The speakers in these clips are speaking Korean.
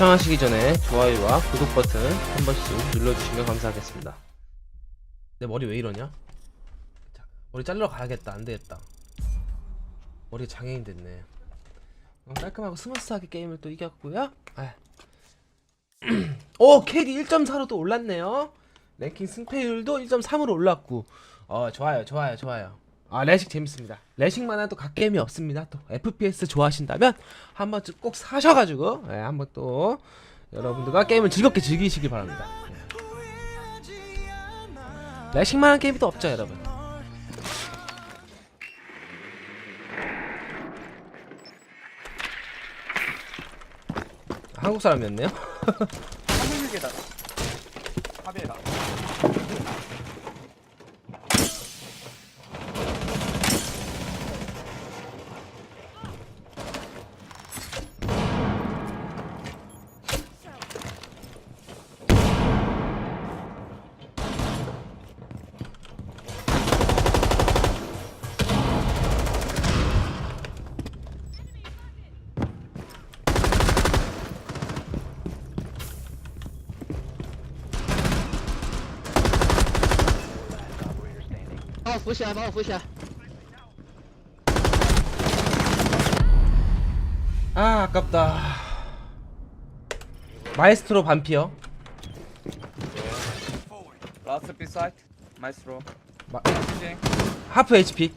시청하시기 전에 좋아요와 구독 버튼 한 번씩 눌러주시면 감사하겠습니다. 내 머리 왜 이러냐? 자, 머리 자르러 가야겠다. 안 되겠다. 머리가 장애인 됐네. 어, 깔끔하고 스무스하게 게임을 또 이겼고요. 아. 오, KD 1.4로 또 올랐네요. 랭킹 승패율도 1.3으로 올랐고. 어, 좋아요, 좋아요, 좋아요. 아, 레식 재밌습니다. 레식만한 또 갓게임이 없습니다. 또 FPS 좋아하신다면 한 번쯤 꼭 사셔가지고 예, 한번 또 여러분들과 게임을 즐겁게 즐기시기 바랍니다. 예. 레식만한 게임이 또 없죠, 여러분. 한국 사람이었네요. 帮我扶起来，帮我扶起来。 아 아깝다. 마에스트로 반피어. 라스트 B 사이트. 마이스로. 마- 슈팅. 하프 HP.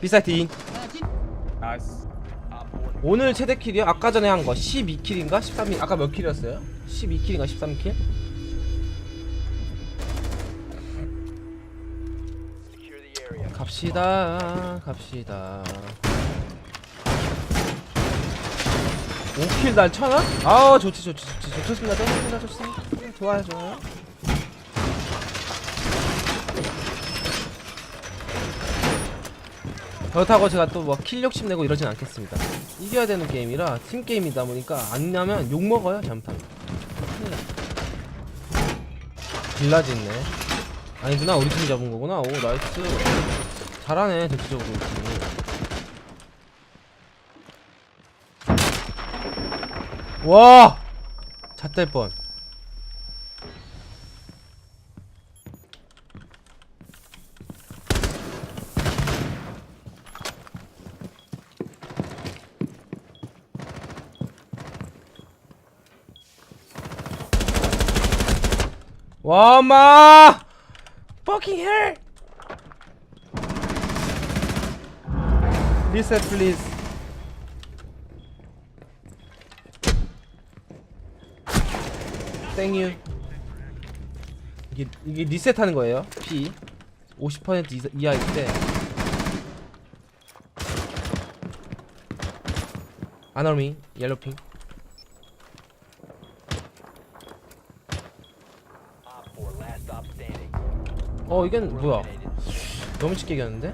비사이트 인. 나이스. 오늘 최대 킬이요? 아까 전에 한 거 12킬인가? 13킬. 아까 몇 킬이었어요? 12킬인가 13킬? 갑시다. 갑시다. 5킬 날 천원? 아 좋지 좋지 좋지 좋- 좋습니다 좋습니다 좋습니다 좋아요 좋아요 그렇다고 제가 또 뭐 킬 욕심 내고 이러진 않겠습니다 이겨야 되는 게임이라 팀 게임이다 보니까 안 나면 욕 먹어요 잘못하면. 빌라지 있네 아니구나 우리 팀이 잡은 거구나 오 나이스 잘하네 대체적으로 와! 잣될 뻔. 와, 엄마! Fucking hell! Reset, please. 땡유 이게 이게 리셋하는 거예요? P. 50% 이사, 이하일 때. 아너미 옐로핑 어 이건 뭐야? 너무 쉽게 이겼는데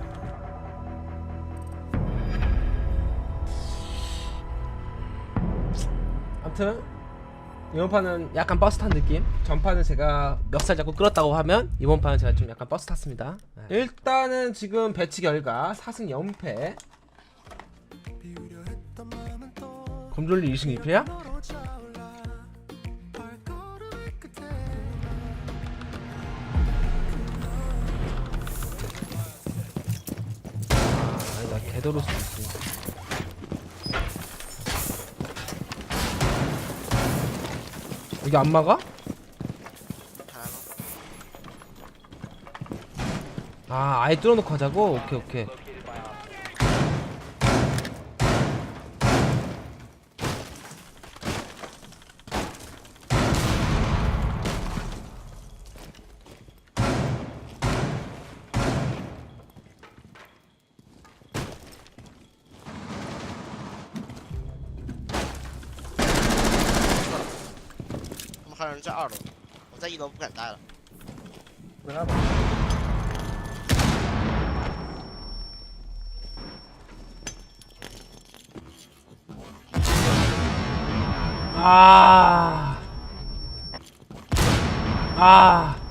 아무튼 이번 판은 약간 버스 탄 느낌 전판은 제가 멱살 잡고 끌었다고 하면 이번 판은 제가 좀 약간 버스 탔습니다 네. 일단은 지금 배치 결과 4승 0패 검졸리 2승 2패야? 아, 아니다 개도로 수도 있으 여기 안 막아? 아 아예 뚫어놓고 하자고? 오케이 오케이 还有人在二楼，我在一楼不敢待了。 아. 아. 去打我，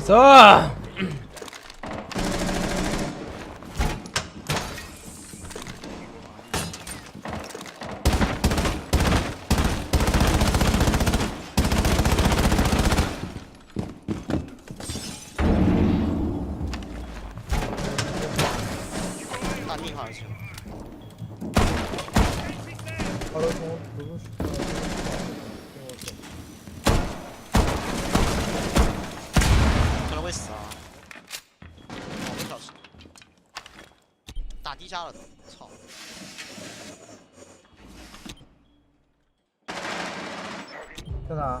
나이스 단위 가야죠 바로 누구 会死啊！好多小时，打低下了，操！在哪？哪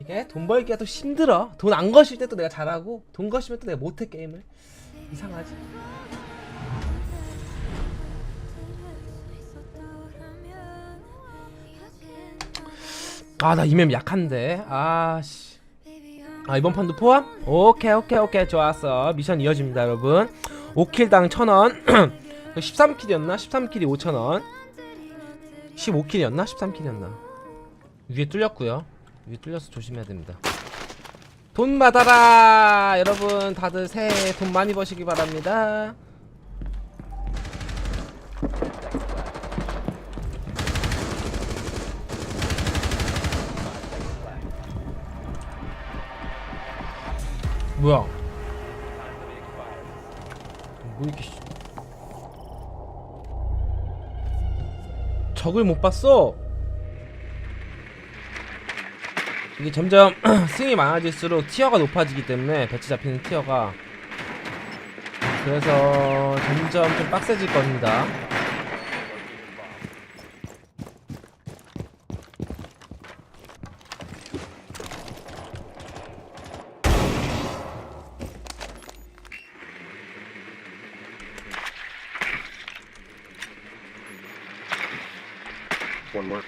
이게 돈 벌기가 또 힘들어. 돈 안 거실 때도 내가 잘하고 돈 거시면 또 내가 못해 게임을. 이상하지. 아 나 이 맵 약한데. 아씨. 아 이번 판도 포함? 오케이 오케이 오케이. 좋았어. 미션 이어집니다 여러분. 5킬당 1000원. 13킬이었나? 13킬이 5000원. 15킬이었나? 13킬이었나? 위에 뚫렸고요 위에 뚫려서 조심해야 됩니다. 돈 받아라! 여러분 다들 새해 돈 많이 버시기 바랍니다. 뭐야? 뭐 이렇게 씨- 적을 못 봤어 이게 점점 승이 많아질수록 티어가 높아지기 때문에 배치 잡히는 티어가 그래서 점점 좀 빡세질 겁니다 One more.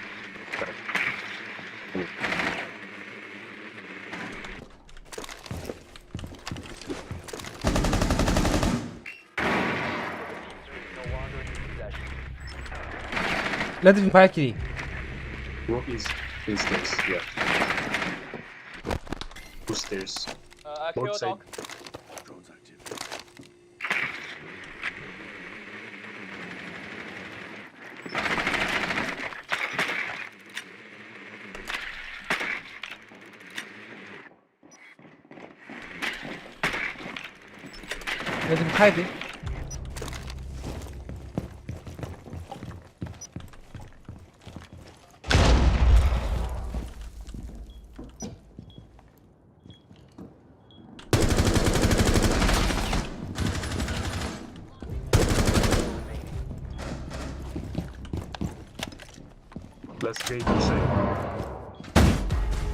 let لازم معاكي Rockies stairs, yeah. Two stairs. Uh, I Both killed side. لازم تحادي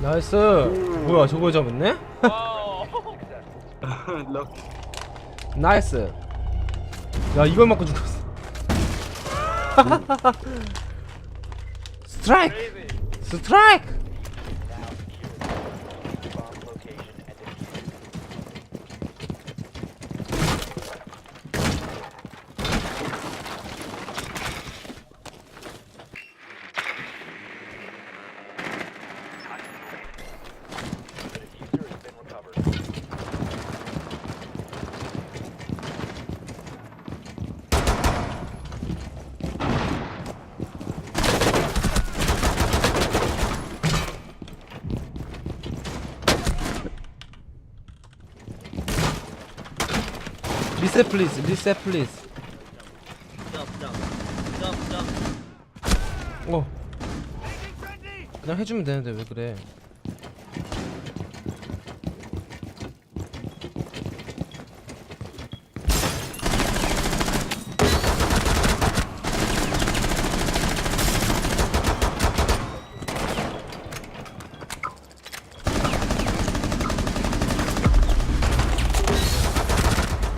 나이스. 뭐야 저거 잡았네? 나이스. 야 이걸 맞고 죽었어. 스트라이크! 스트라이크 리셋 플리즈 리셋 플리즈. 어. 그냥 해주면 되는데 왜 그래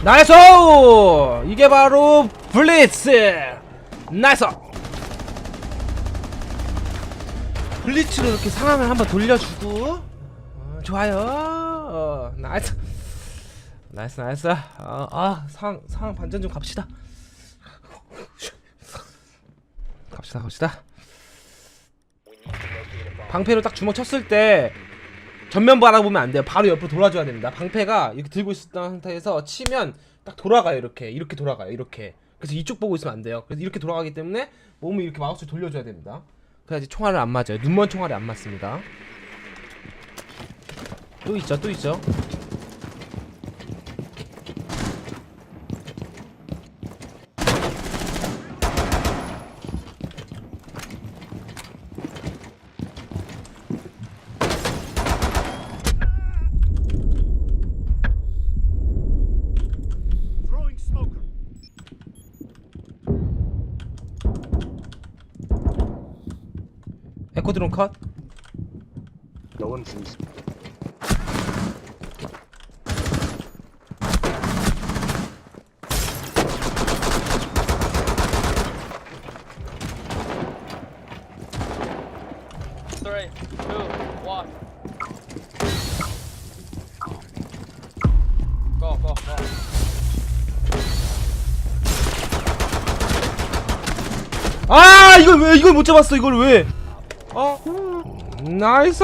나이스! 이게 바로 블리츠! 나이스! 블리츠로 이렇게 상황을 한번 돌려주고 어, 좋아요 어, 나이스 나이스 나이스 아, 아 상황, 상황 반전 좀 갑시다 갑시다 갑시다 방패로 딱 주먹 쳤을 때 전면 바라보면 안 돼요. 바로 옆으로 돌아줘야 됩니다. 방패가 이렇게 들고 있었던 상태에서 치면 딱 돌아가요. 이렇게 이렇게 돌아가요. 이렇게. 그래서 이쪽 보고 있으면 안 돼요. 그래서 이렇게 돌아가기 때문에 몸을 이렇게 마우스 돌려줘야 됩니다. 그래야지 총알을 안 맞아요. 눈먼 총알이 안 맞습니다. 또 있죠, 또 있죠. 에코드론 컷. No one sees. Three, two, one. Go, go, go. 아 이걸 왜 이걸 못 잡았어 이걸 왜? 어? 나이스!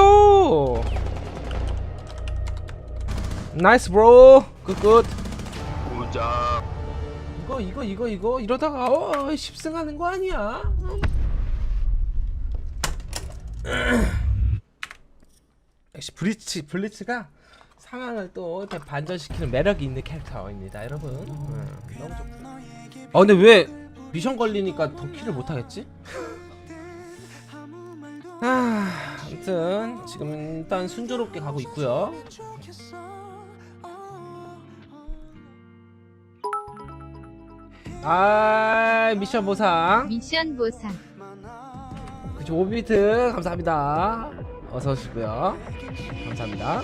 나이스 브로. 굿굿. 이거 이거 이거 이거. 이러다가 어 10승 하는 거 아니야? 역시 블리츠 블리츠가 상황을 또 이렇게 반전시키는 매력이 있는 캐릭터입니다 여러분. 음, 너무 좋고 아 근데 왜 미션 걸리니까 더 킬을 못하겠지? 아무튼 지금 일단 순조롭게 가고 있고요. 아, 미션 보상. 미션 보상 그쵸, 5비트 감사합니다. 어서 오시고요. 감사합니다.